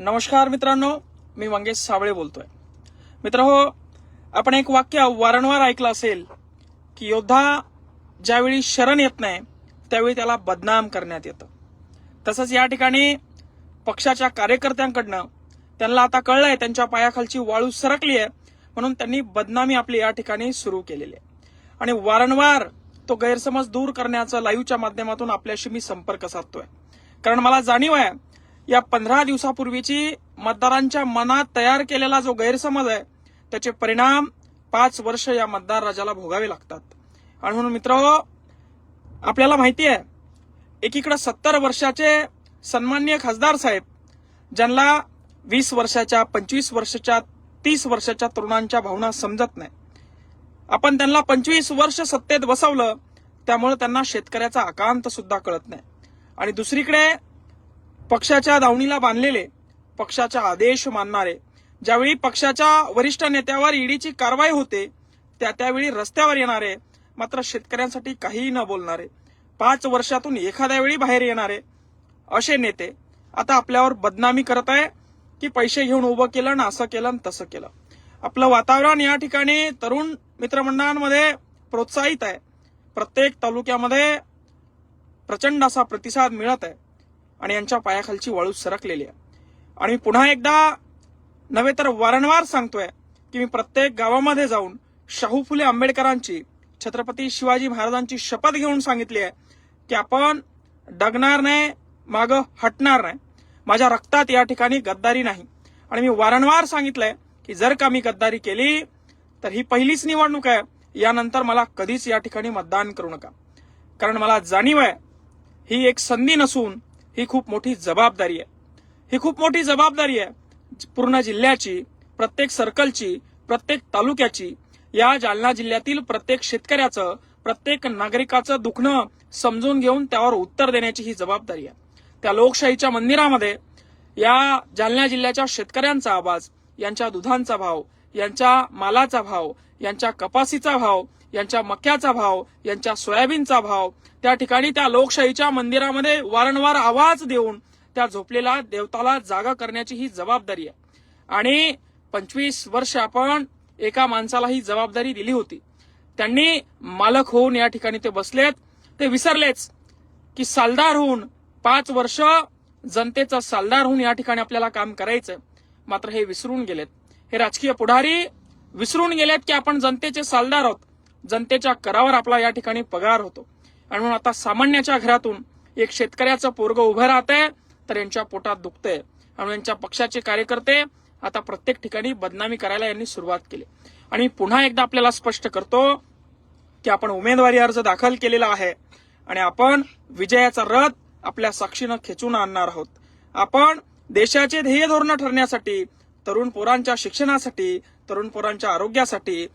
नमस्कार मित्रांनो मी मंगेश साबळे बोलतोय. मित्र हो आपण एक वाक्य वारंवार ऐकलं असेल की योद्धा ज्यावेळी शरण येत नाही त्यावेळी त्याला बदनाम करण्यात येतं. तसंच या ठिकाणी पक्षाच्या कार्यकर्त्यांकडनं त्यांना आता कळलंय त्यांच्या पायाखालची वाळू सरकली आहे म्हणून त्यांनी बदनामी आपली या ठिकाणी सुरू केलेली आहे. आणि वारंवार तो गैरसमज दूर करण्याचं लाईव्हच्या माध्यमातून आपल्याशी मी संपर्क साधतोय. कारण मला जाणीव आहे या पंधरा दिवसापूर्वीची मतदारांच्या मनात तयार केलेला जो गैरसमज आहे त्याचे परिणाम पाच वर्ष या मतदार राजाला भोगावे लागतात. आणि म्हणून मित्र आपल्याला माहिती आहे एकीकडे सत्तर वर्षाचे सन्मान्य खासदार साहेब ज्यांना वीस वर्षाच्या पंचवीस वर्षाच्या तीस वर्षाच्या तरुणांच्या भावना समजत नाही. आपण त्यांना पंचवीस वर्ष सत्तेत बसवलं त्यामुळे त्यांना शेतकऱ्याचा आकांत सुद्धा कळत नाही. आणि दुसरीकडे पक्षाच्या दावणीला बांधलेले पक्षाचा आदेश मानणारे. ज्यावेळी पक्षाच्या वरिष्ठ नेत्यावर ईडीची कारवाई होते त्या त्यावेळी रस्त्यावर येणारे मात्र शेतकऱ्यांसाठी काहीही न बोलणारे. पाच वर्षातून एखाद्या वेळी बाहेर येणारे असे नेते आता आपल्यावर बदनामी करत आहे की पैसे घेऊन उभं केलं ना असं केलं आणि तसं केलं. आपलं वातावरण या ठिकाणी तरुण मित्रमंडळांमध्ये प्रोत्साहित आहे. प्रत्येक तालुक्यामध्ये प्रचंड असा प्रतिसाद मिळत आहे. आणि यांच्या पायाखालची वाळू सरकलेली आहे. आणि मी पुन्हा एकदा नव्हे तर वारंवार सांगतोय की मी प्रत्येक गावामध्ये जाऊन शाहू फुले आंबेडकरांची छत्रपती शिवाजी महाराजांची शपथ घेऊन सांगितली आहे की आपण डगणार नाही माग हटणार नाही. माझ्या रक्तात या ठिकाणी गद्दारी नाही. आणि मी वारंवार सांगितलंय की जर का मी गद्दारी केली तर ही पहिलीच निवडणूक आहे. यानंतर मला कधीच या ठिकाणी मतदान करू नका. कारण मला जाणीव आहे ही एक संधी नसून ही खूप मोठी जबाबदारी आहे. ही खूप मोठी जबाबदारी आहे. पूर्ण जिल्ह्याची प्रत्येक सर्कलची प्रत्येक तालुक्याची या जालना जिल्ह्यातील प्रत्येक शेतकऱ्याचं प्रत्येक नागरिकाचं दुखणं समजून घेऊन त्यावर उत्तर देण्याची ही जबाबदारी आहे. त्या लोकशाहीच्या मंदिरामध्ये या जालना जिल्ह्याच्या शेतकऱ्यांचा आवाज यांच्या दुधांचा भाव यांच्या मालाचा भाव यांच्या कपासीचा भाव यांच्या मक्याचा भाव यांच्या सोयाबीनचा भाव त्या ठिकाणी त्या लोकशाहीच्या मंदिरामध्ये वारंवार आवाज देऊन त्या झोपलेला देवताला जागा करण्याची ही जबाबदारी आहे. आणि पंचवीस वर्ष आपण एका माणसाला ही जबाबदारी दिली होती. त्यांनी मालक होऊन या ठिकाणी ते बसलेत. ते विसरलेच की सालदार होऊन पाच वर्ष जनतेचा सालदार होऊन या ठिकाणी आपल्याला काम करायचं मात्र हे विसरून गेलेत. हे राजकीय पुढारी विसरून गेलेत की आपण जनतेचे सालदार आहोत. जनतेच्या करावर आपला या ठिकाणी पगार होतो. आणि म्हणून आता सामान्याच्या घरातून एक शेतकऱ्याचं पोरग उभं राहतंय तर यांच्या पोटात दुखतंय. आणि यांच्या पक्षाचे कार्यकर्ते आता प्रत्येक ठिकाणी बदनामी करायला यांनी सुरुवात केली. आणि पुन्हा एकदा आपल्याला स्पष्ट करतो की आपण उमेदवारी अर्ज दाखल केलेला आहे आणि आपण विजयाचा रथ आपल्या साक्षीनं खेचून आणणार आहोत. आपण देशाचे ध्येय धोरणं ठरण्यासाठी तरुण पोरांच्या शिक्षणासाठी तरुण पोरांच्या आरोग्यासाठी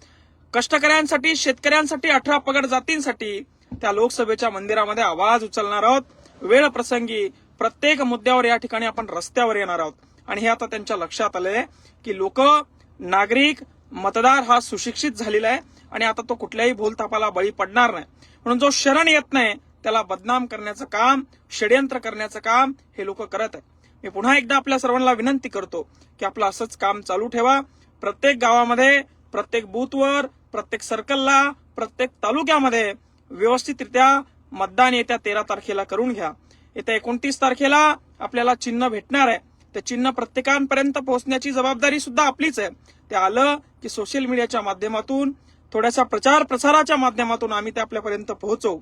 कष्टकऱ्यांसाठी शेतकऱ्यांसाठी अठरा पगड जातींसाठी त्या लोकसभेच्या मंदिरामध्ये आवाज उचलणार आहोत. वेळ प्रसंगी प्रत्येक मुद्द्यावर या ठिकाणी आपण रस्त्यावर येणार आहोत. आणि हे आता त्यांच्या लक्षात आलंय की लोक नागरिक मतदार हा सुशिक्षित झालेला आहे आणि आता तो कुठल्याही भूलथापाला बळी पडणार नाही. म्हणून जो शरण येत नाही त्याला बदनाम करण्याचं काम षडयंत्र करण्याचं काम हे लोक करत आहे मी पुन्हा एकदा आपल्या सर्वांना विनंती करतो की आपलं असंच काम चालू ठेवा. प्रत्येक गावामध्ये प्रत्येक बूथवर प्रत्येक सर्कलला प्रत्येक तालुक्यामध्ये व्यवस्थितरित्या मतदान येत्या तेरा तारखेला करून घ्या. येत्या एकोणतीस तारखेला आपल्याला चिन्ह भेटणार आहे. ते चिन्ह प्रत्येकांपर्यंत पोहोचण्याची जबाबदारी सुद्धा आपलीच आहे. ते आलं की सोशल मीडियाच्या माध्यमातून थोड्याशा प्रचार प्रसाराच्या माध्यमातून आम्ही ते आपल्यापर्यंत पोहोचवू.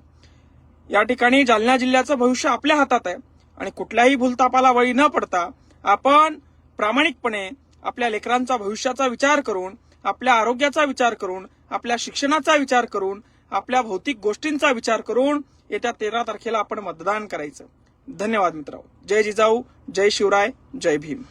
या ठिकाणी जालना जिल्ह्याचं भविष्य आपल्या हातात आहे. आणि कुठल्याही भूलतापाला बळी न पडता आपण प्रामाणिकपणे आपल्या लेकरांचा भविष्याचा विचार करून आपल्या आरोग्याचा विचार करून आपल्या शिक्षणाचा विचार करून आपल्या भौतिक गोष्टींचा विचार करून येत्या तेरा तारखेला आपण मतदान करायचं. धन्यवाद मित्रांनो. जय जिजाऊ जय शिवराय जय भीम.